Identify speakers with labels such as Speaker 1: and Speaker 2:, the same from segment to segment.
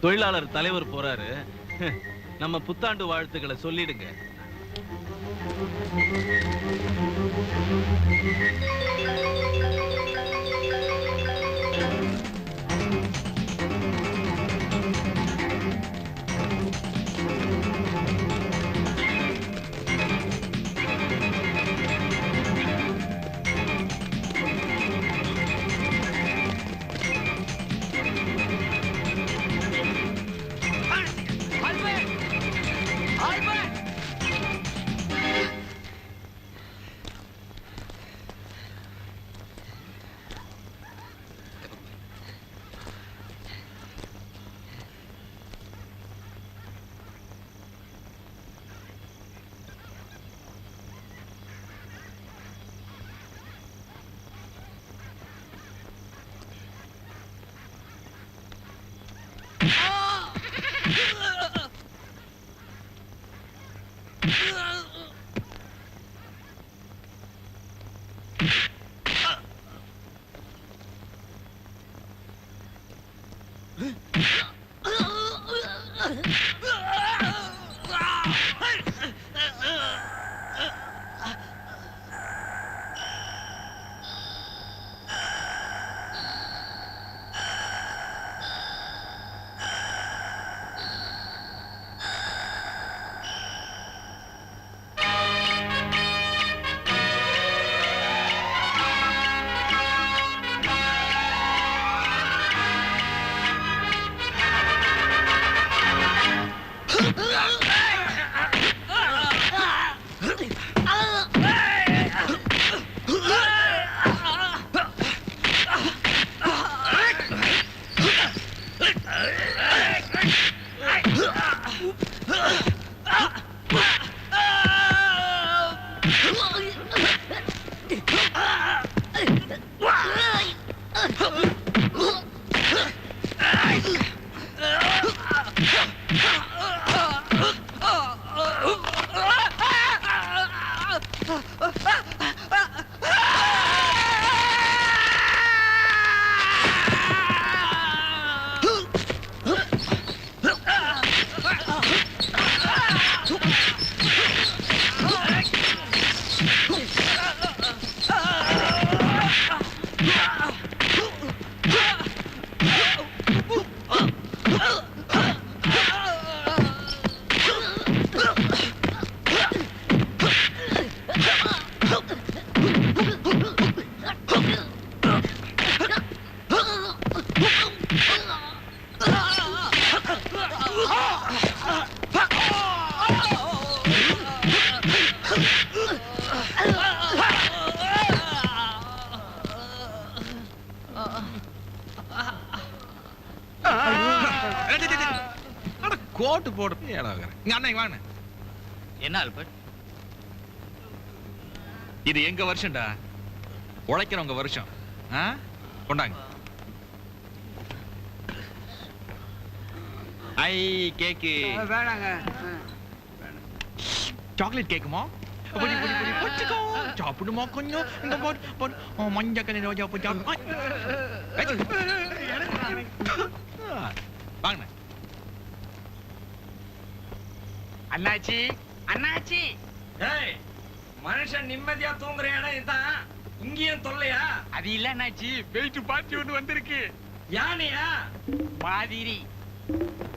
Speaker 1: தொழிலாளர் தலைவர் போறாரு. நம்ம புத்தாண்டு வாழ்த்துக்களை சொல்லிடுங்க.
Speaker 2: கோட்டு போடு ஏடா இங்க அண்ணா இங்க வாங்க.
Speaker 3: என்ன ஆல்பர்ட்?
Speaker 2: இது எங்க வருஷம்டா? உழைக்கிறவங்க வருஷம். ஆ? கொண்டாங்க. ஐ கேக்கு.
Speaker 4: வேணாங்க.
Speaker 2: சாக்லேட் கேக்குமா? பொடி பொடி பொடி பொச்சுக்கோ சாப்பிடுமா கொஞ்சம்? இந்த போடு போடு. ஓ, மஞ்சள் கலர் ரோஜா பூ சாப்பிடு. வாங்க
Speaker 4: அண்ணாச்சி அண்ணாச்சி.
Speaker 5: ஏய் மனுஷன் நிம்மதியா தூங்குற இடம் இதான்? இங்கேயும் தொல்லையா?
Speaker 4: அது இல்ல அண்ணாச்சி வெயிட் பார்ட்டி ஒண்ணு வந்திருக்கு.
Speaker 5: யானையா?
Speaker 4: மாதிரி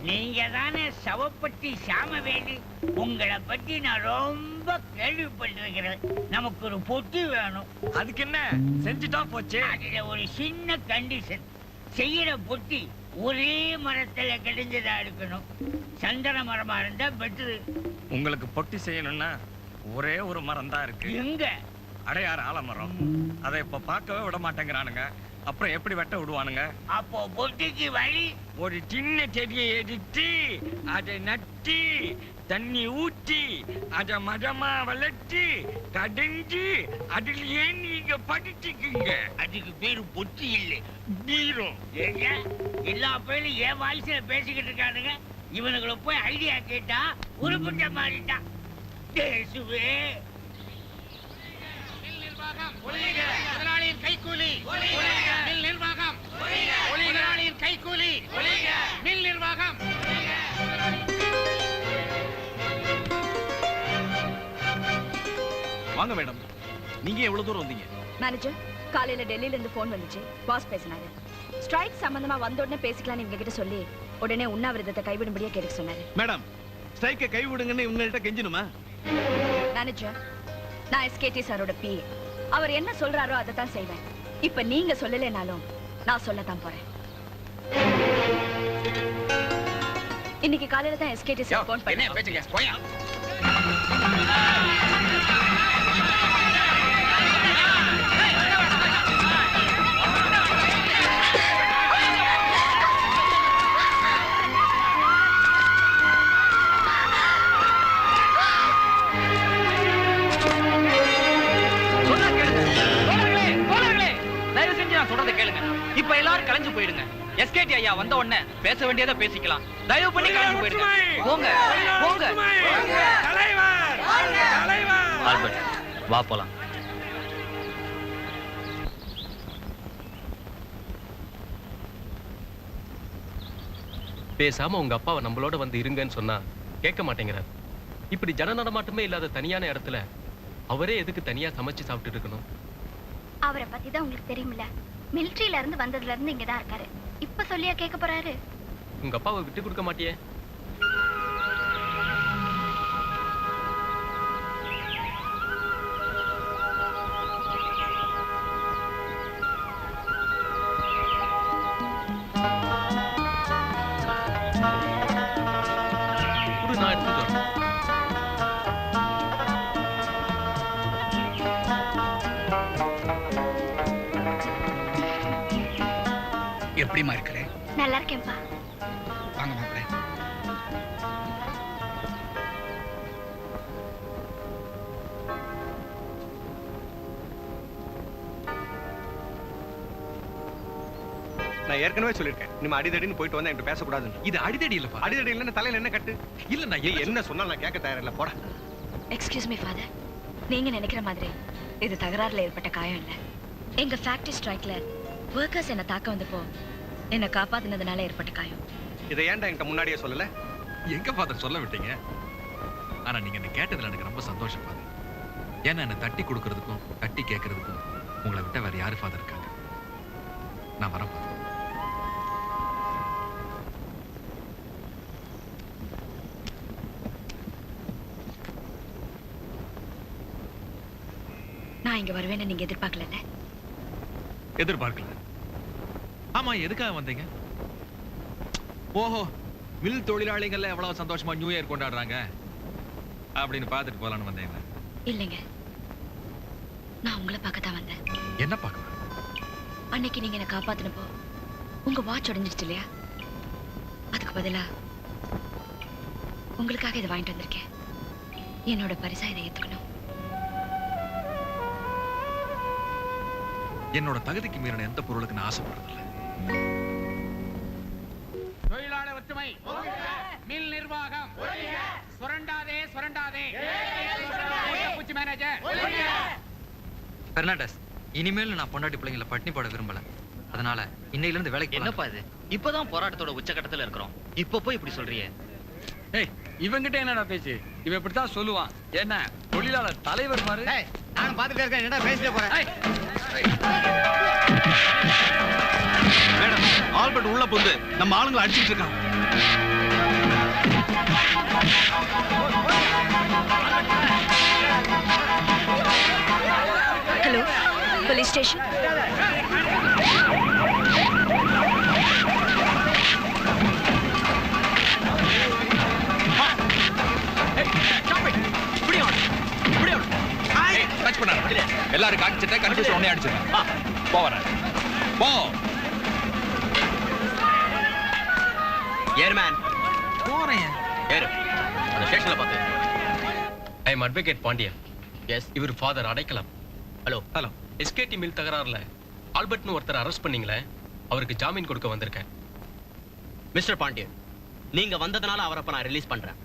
Speaker 6: நீங்க தானே சவப்பட்டி சாமவேலு. உங்களை பத்தி நான் ரொம்ப கேள்விப்பட்டிருக்கிறேன். நமக்கு ஒரு பொட்டி வேணும்.
Speaker 5: அதுக்கு என்ன? செஞ்சுட்டா போச்சு.
Speaker 6: அதுல ஒரு சின்ன கண்டிஷன் செய்யற பொட்டி ஒரே மரத்துல கிடைஞ்சதா இருக்கணும். சந்தன மரமா இருந்தா பெட்ரு
Speaker 5: உங்களுக்கு பொட்டி செய்யணும்னா ஒரே ஒரு மரம் தான் இருக்கு.
Speaker 6: எங்க?
Speaker 5: அடையாறு ஆலமரம். அதை இப்ப பார்க்கவே விட மாட்டேங்கிறானுங்க. அப்புறம் எப்படி வெட்ட விடுவானுங்க?
Speaker 6: அப்போ பொட்டிக்கு வழி
Speaker 5: ஒரு சின்ன செடியை எடுத்து அதை நட்டி தண்ணி ஊத்தி அதை மரமா வளர்த்து கடைஞ்சு அதிலேயே நீங்க படிச்சுக்குங்க
Speaker 6: அதுக்கு பேரு பொட்டி இல்லை
Speaker 5: நீரும்
Speaker 6: ஏங்க? எல்லா பேரும் என் வாய்ஸ்ல பேசிக்கிட்டு இருக்கானுங்க. இவனுங்களை போய் ஐடியா கேட்டா உருப்பிட்ட மாறிட்டான் பேசுவே.
Speaker 4: முதலாளியின் கைக்கூலி நிர்வாகம். கைகூலி.
Speaker 1: வாங்க மேடம். நீங்க எவ்வளவு தூரம் வந்தீங்க?
Speaker 7: மேனேஜர் காலையில டெல்லியில இருந்து போன் வந்துச்சு. பாஸ் பேசினாரு. ஸ்ட்ரைக் சம்பந்தமா வந்த உடனே பேசிக்கலாம்னு இவங்க கிட்ட சொல்லி உடனே உண்ணாவிரதத்தை கைவிடும்படியா கேட்க சொன்னாரு.
Speaker 1: மேடம் ஸ்ட்ரைக்கை கை விடுங்கன்னு இவங்கள்ட்ட கெஞ்சணுமா
Speaker 7: மேனேஜர் நான் எஸ்கேடி சாரோட பி அவர் என்ன சொல்றாரோ அதை தான் செய்வேன். இப்ப நீங்க சொல்லலைனாலும் நான் சொல்லத்தான் போறேன். இன்னைக்கு காலையில தான் எஸ்கேடி சார் போன் பண்ணேன்
Speaker 4: பேசுங்க போயா?
Speaker 3: ஐயா வந்த உடனே பேச வேண்டியதை பேசிக்கலாம். தயவு பண்ணி போங்க போங்க ஆல்பர்ட் வா போலாம்.
Speaker 8: பேசாம உங்க அப்பாவை நம்மளோட வந்து இருங்கன்னு சொன்னா கேட்க மாட்டேங்கிறார். இப்படி ஜன நடமாட்டமே இல்லாத தனியான இடத்துல அவரே எதுக்கு தனியா சமைச்சு சாப்பிட்டு இருக்கணும்?
Speaker 9: அவரை பத்தி தான் உங்களுக்கு தெரியுமில்ல மிலிட்ரியில இருந்து வந்ததுல இருந்து இங்க தான் இருக்காரு. அப்பா சொல்லியா கேட்க போறாரு?
Speaker 8: உங்க அப்பாவை விட்டு கொடுக்க மாட்டியே.
Speaker 4: எப்படிமா இருக்கிறேன்
Speaker 9: நல்லா இருக்கேன்ப்பா.
Speaker 4: வாங்க மாப்பிள்ள
Speaker 5: நான் ஏற்கனவே சொல்லியிருக்கேன். நம்ம அடிதடின்னு போயிட்டு வந்தா என்கிட்ட பேசக்கூடாதுன்னு.
Speaker 2: இது அடிதடி இல்லப்பா.
Speaker 5: அடிதடி இல்லைன்னு தலையில என்ன கட்டு?
Speaker 2: இல்ல நான்
Speaker 5: ஏய், என்ன சொன்னாலும் நான் கேட்க தயாரில்ல. போட.
Speaker 7: எக்ஸ்கியூஸ் மீ ஃபாதர் நீங்க நினைக்கிற மாதிரி இது தகராறுல ஏற்பட்ட காயம் இல்ல. எங்க ஃபேக்டரி ஸ்ட்ரைக்ல ஒர்க்கர்ஸ் என்ன தாக்க வந்தப்போ என்ன காப்பாத்தினதுனால ஏற்பட்ட காயம்.
Speaker 5: இதை ஏன்டா என்கிட்ட முன்னாடியே சொல்லல?
Speaker 2: எங்க ஃபாதர் சொல்ல விட்டீங்க? ஆனா நீங்க என்ன கேட்டதுல எனக்கு ரொம்ப சந்தோஷம் ஃபாதர் ஏன்னா என்ன தட்டி கொடுக்கறதுக்கும் தட்டி கேட்கறதுக்கும் உங்களை விட்ட வேற யாரு ஃபாதர் இருக்காங்க? நான் வரேன் ஃபாதர்
Speaker 7: நான் இங்க வருவேன்னு நீங்க எதிர்பார்க்கல
Speaker 2: எதிர்பார்க்கல. ஆமா எதுக்காக வந்தீங்க? ஓஹோ மில் தொழிலாளிகள் எவ்வளவு சந்தோஷமா நியூ இயர் கொண்டாடுறாங்க? அப்படின்னு பார்த்துட்டு போலான்னு வந்தேங்க
Speaker 7: இல்லைங்க. நான் உங்களை பார்க்க தான் வந்தேன்.
Speaker 2: என்ன பார்க்க
Speaker 7: அன்னைக்கு நீங்க என்ன காப்பாத்தினப்போ உங்க வாட்ச் உடைஞ்சிருச்சு இல்லையா? அதுக்கு பதிலா உங்களுக்காக இதை வாங்கிட்டு வந்திருக்கேன். என்னோட பரிசா இதை ஏத்துக்கணும்.
Speaker 2: என்னோட தகுதிக்கு மீறின எந்த பொருளுக்கு நான் ஆசைப்படுறதில்ல.
Speaker 4: தொழிலாளர் ஒற்றுமை. மில் நிர்வாகம். சுரண்டாதே சுரண்டாதே. பூச்சி மேனேஜர்.
Speaker 3: பெர்னாண்டஸ் இனிமேல் நான் பொண்டாட்டி பிள்ளைங்களை பட்டினி போட விரும்பல. அதனால இன்னையில இருந்து வேலைக்கு என்னப்பா இது? இப்பதான் போராட்டத்தோட உச்சகட்டத்துல இருக்கிறோம். இப்ப போய் இப்படி சொல்றியே?
Speaker 4: ஏய் இவங்கிட்ட என்னடா பேச்சு? இவன் இப்படித்தான் சொல்லுவான். என்ன தொழிலாளர் தலைவர் மாதிரி?
Speaker 3: நான் பாத்துட்டே இருக்கேன். என்ன பேசிட்டு போறேன்
Speaker 1: ஆல்பர்ட் உள்ள புந்து நம்ம ஆளுங்களை அடிச்சிட்டு இருக்கான்.
Speaker 7: ஹலோ போலீஸ் ஸ்டேஷன்
Speaker 2: எல்லாரும் காமிச்சிட்ட கன்ஃபியூஸ் உடனே அடிச்சிருக்கேன் போ வரேன் போ.
Speaker 3: ஏர்மேன்
Speaker 2: போறேன்.
Speaker 3: ஏறு. அந்த ஸ்டேஷன்ல பாத்து.
Speaker 8: I am advocate Pandian
Speaker 3: S
Speaker 8: இவர் father Adaikalam.
Speaker 3: Hello
Speaker 2: hello
Speaker 8: SKD mill தகராறுல ஆல்பர்ட்னு ஒருத்தர் அரெஸ்ட் பண்ணீங்களே அவருக்கு ஜாமீன் கொடுக்க வந்திருக்கேன்.
Speaker 3: மிஸ்டர் பாண்டியன் நீங்க வந்ததுனால அவரை இப்ப நான் ரிலீஸ் பண்றேன்.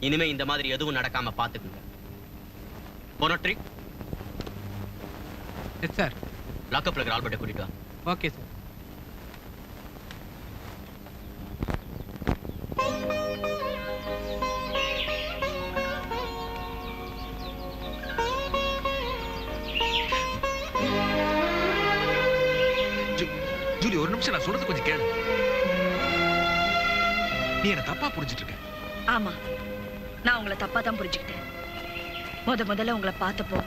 Speaker 3: இனிமே இந்த மாதிரி எதுவும் நடக்காம பாத்துக்குங்க. போனட்ரி
Speaker 4: எஸ் சார்
Speaker 3: இருக்கிற ஆல்பர்ட்டை கூட்டிட்டு
Speaker 4: ஓகே சார்
Speaker 2: நிமிஷம் நான் சொல்றது கொஞ்சம் கேளு. நீ என்ன தப்பா புரிஞ்சிட்டு இருக்க
Speaker 7: ஆமா. நான் உங்களை தப்பா தான் புரிஞ்சுக்கிட்டேன். முத முதல்ல உங்களை பார்த்தப்போ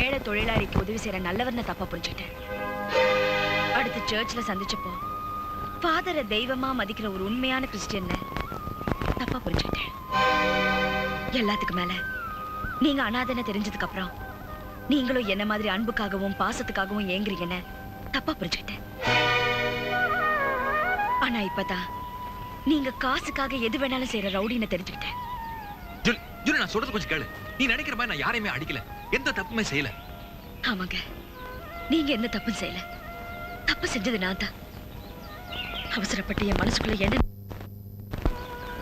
Speaker 7: ஏழை தொழிலாளிக்கு உதவி செய்யற நல்லவர்னு தப்பா புரிஞ்சுக்கிட்டேன். அடுத்து சர்ச்ல சந்திச்சப்போ ஃபாதரை தெய்வமா மதிக்கிற ஒரு உண்மையான கிறிஸ்டியன் தப்பா புரிஞ்சுக்கிட்டேன். எல்லாத்துக்கும் மேல நீங்க அனாதனை தெரிஞ்சதுக்கு அப்புறம் நீங்களும் என்ன மாதிரி அன்புக்காகவும் பாசத்துக்காகவும் ஏங்குறீங்கன்னு தப்பா புரிஞ்சுக்கிட்டேன். ஆனா இப்பதான். நீங்க காசுக்காக எது வேணாலும் செய்யற ரவுடின்னு தெரிஞ்சுக்கிட்டேன்.
Speaker 2: ஜூலி நான் சொல்றது கொஞ்சம் கேளு. நீ நினைக்கிற மாதிரி நான் யாரையுமே அடிக்கல. எந்த தப்புமே செய்யல.
Speaker 7: ஆமாங்க. நீங்க எந்த தப்பும் செய்யல. தப்பு செஞ்சது நான் தான். அவசரப்பட்டு என் மனசுக்குள்ள என்ன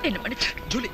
Speaker 7: என்ன மன்னிச்சிருக்க
Speaker 2: ஜூலி